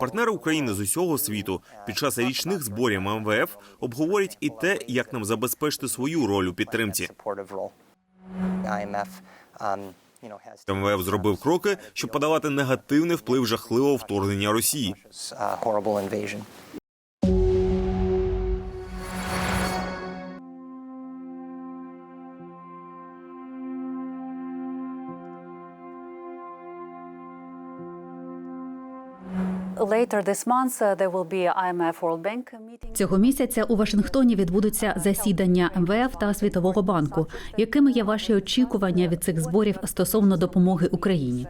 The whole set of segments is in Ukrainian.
Партнери України з усього світу під час річних зборів МВФ обговорять і те, як нам забезпечити свою роль у підтримці. um, МВФ зробив кроки, щоб подавати негативний вплив жахливого вторгнення Росії. Цього місяця у Вашингтоні відбудуться засідання МВФ та Світового банку. Якими є ваші очікування від цих зборів стосовно допомоги Україні?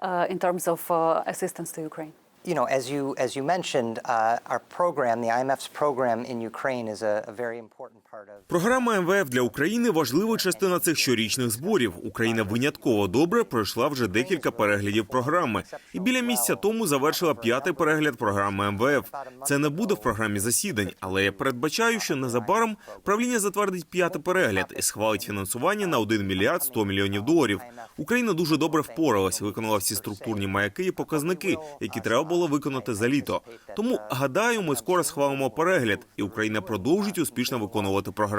uh, uh, Ukraine. You know, as you as you mentioned, uh, our program, the IMF's program in Ukraine, is a, a very important part of. Програма МВФ для України важлива частина цих щорічних зборів. Україна винятково добре пройшла вже декілька переглядів програми, і біля місяця тому завершила п'ятий перегляд програми МВФ. Це не буде в програмі засідань, але я передбачаю, що незабаром правління затвердить п'ятий перегляд і схвалить фінансування на 1 мільярд 100 мільйонів доларів. Україна дуже добре впоралась, виконала всі структурні маяки і показники, які треба було виконати за літо. Тому гадаю, ми скоро схвалимо перегляд, і Україна продовжить успішно виконувати програму.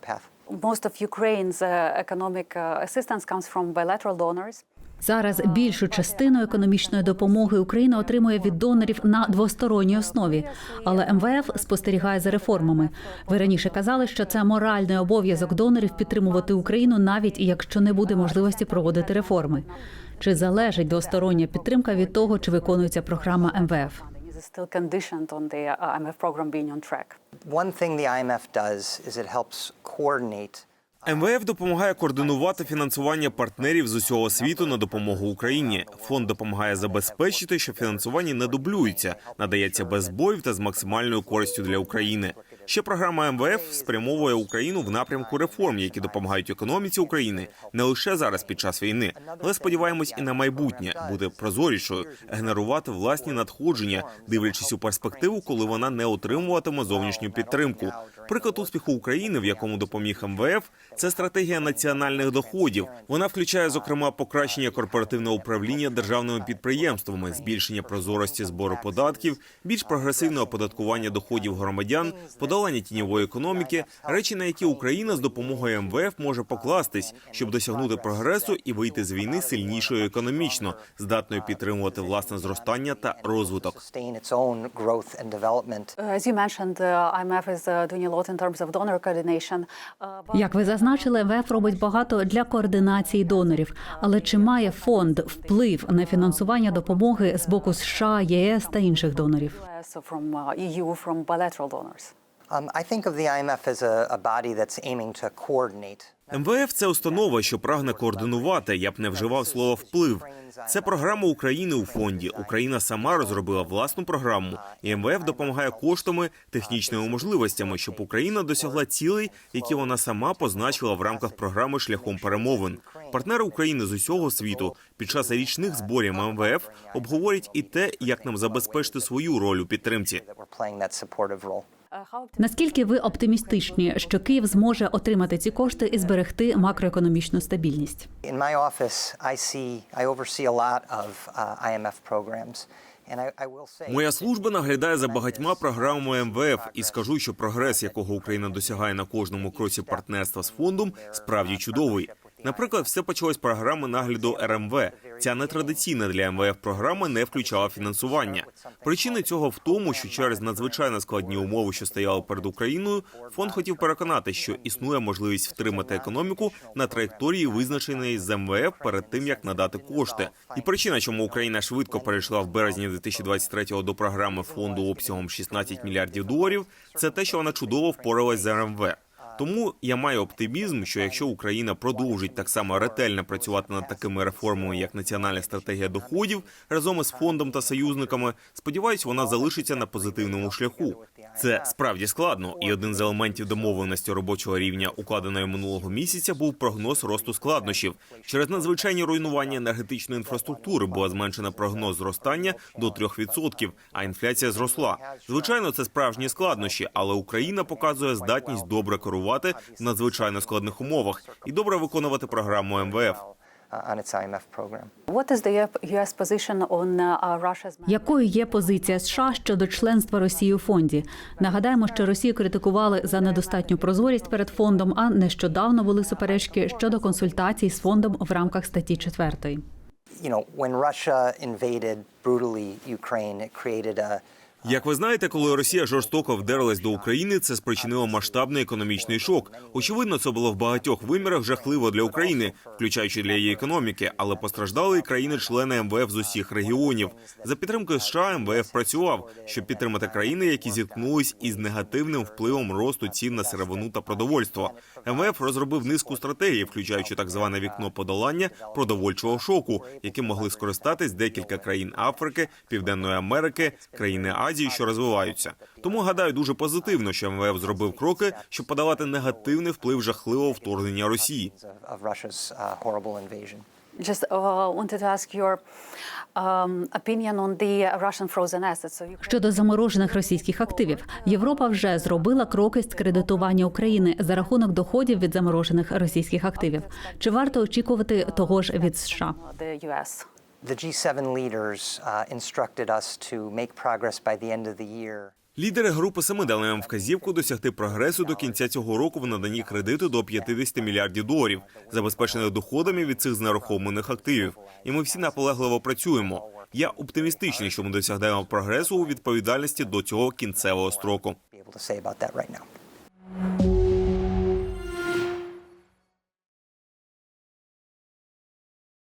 Path. Most of Ukraine's uh, economic uh, assistance comes from bilateral donors. Зараз більшу частину економічної допомоги Україна отримує від донорів на двосторонній основі, але МВФ спостерігає за реформами. Ви раніше казали, що це моральний обов'язок донорів підтримувати Україну, навіть якщо не буде можливості проводити реформи. Чи залежить двостороння підтримка від того, чи виконується програма МВФ? Is it still conditioned on the uh, IMF program being on track? One thing the IMF does is it helps coordinate МВФ допомагає координувати фінансування партнерів з усього світу на допомогу Україні. Фонд допомагає забезпечити, що фінансування не дублюється, надається без боїв та з максимальною користю для України. Ще програма МВФ спрямовує Україну в напрямку реформ, які допомагають економіці України не лише зараз під час війни, але сподіваємось і на майбутнє бути прозорішою, генерувати власні надходження, дивлячись у перспективу, коли вона не отримуватиме зовнішню підтримку. Приклад успіху України, в якому допоміг МВФ, це стратегія національних доходів. Вона включає зокрема покращення корпоративного управління державними підприємствами, збільшення прозорості збору податків, більш прогресивне оподаткування доходів громадян, подолання тіньової економіки, речі, на які Україна з допомогою МВФ може покластись, щоб досягнути прогресу і вийти з війни сильнішою економічно, здатною підтримувати власне зростання та розвиток. coordination. Uh, but Як ви зазначили, МВФ робить багато для координації донорів. Але чи має фонд вплив на фінансування допомоги з боку США, ЄС та інших донорів? From uh, EU, from bilateral donors. Um. МВФ це установа, що прагне координувати. Я б не вживав слово вплив. Це програма України у фонді. Україна сама розробила власну програму, і МВФ допомагає коштами, технічними можливостями, щоб Україна досягла цілей, які вона сама позначила в рамках програми шляхом перемовин. Партнери України з усього світу під час річних зборів МВФ обговорять і те, як нам забезпечити свою роль у підтримці. Наскільки ви оптимістичні, що Київ зможе отримати ці кошти і зберегти макроекономічну стабільність? Uh. Моя служба наглядає за багатьма програмами МВФ і скажу, що прогрес, якого Україна досягає на кожному кроці партнерства з фондом, справді чудовий. Наприклад, все почалось з програми нагляду РМВ. Ця нетрадиційна для МВФ програма не включала фінансування. Причина цього в тому, що через надзвичайно складні умови, що стояли перед Україною, фонд хотів переконати, що існує можливість втримати економіку на траєкторії, визначеної з МВФ перед тим, як надати кошти. І причина, чому Україна швидко перейшла в березні 2023-го до програми фонду обсягом 16 мільярдів доларів, це те, що вона чудово впоралась з РМВ. Тому я маю оптимізм, що якщо Україна продовжить так само ретельно працювати над такими реформами, як національна стратегія доходів, разом із фондом та союзниками, сподіваюсь, вона залишиться на позитивному шляху. Це справді складно, і один з елементів домовленості робочого рівня, укладеної минулого місяця, був прогноз росту складнощів. Через надзвичайні руйнування енергетичної інфраструктури була зменшена прогноз зростання до 3%, а інфляція зросла. Звичайно, це справжні складнощі, але Україна показує здатність добре керувати в надзвичайно складних умовах і добре виконувати програму МВФ. Uh, on its IMF program. What is the U.S. position on uh, Russia's? Якою є позиція США щодо членства Росії у фонді? Нагадаємо, що Росію критикували за недостатню прозорість перед фондом, а нещодавно були суперечки щодо консультацій з фондом в рамках статті 4. You know, when Russia invaded brutally Ukraine, it created a Як ви знаєте, коли Росія жорстоко вдерлась до України, це спричинило масштабний економічний шок. Очевидно, це було в багатьох вимірах жахливо для України, включаючи для її економіки, але постраждали і країни-члени МВФ з усіх регіонів. За підтримкою США МВФ працював, щоб підтримати країни, які зіткнулись із негативним впливом росту цін на сировину та продовольство. МВФ розробив низку стратегій, включаючи так зване вікно подолання продовольчого шоку, яким могли скористатись декілька країн Африки, Південної Америки, країни Азії, що розвиваються. Тому гадаю, дуже позитивно, що МВФ зробив кроки, щоб подавати негативний вплив жахливого вторгнення Росії. uh, um, Щодо заморожених російських активів, Європа вже зробила кроки з кредитування України за рахунок доходів від заморожених російських активів. Чи варто очікувати того ж від США? The U.S. The G7 leaders uh, instructed us to make progress by the end of the year. Лідери групи семи дали нам вказівку досягти прогресу до кінця цього року в наданні кредиту до 50 мільярдів доларів, забезпечених доходами від цих знерухомлених активів. І ми всі наполегливо працюємо. Я оптимістичний, що ми досягаємо прогресу у відповідальності до цього кінцевого строку.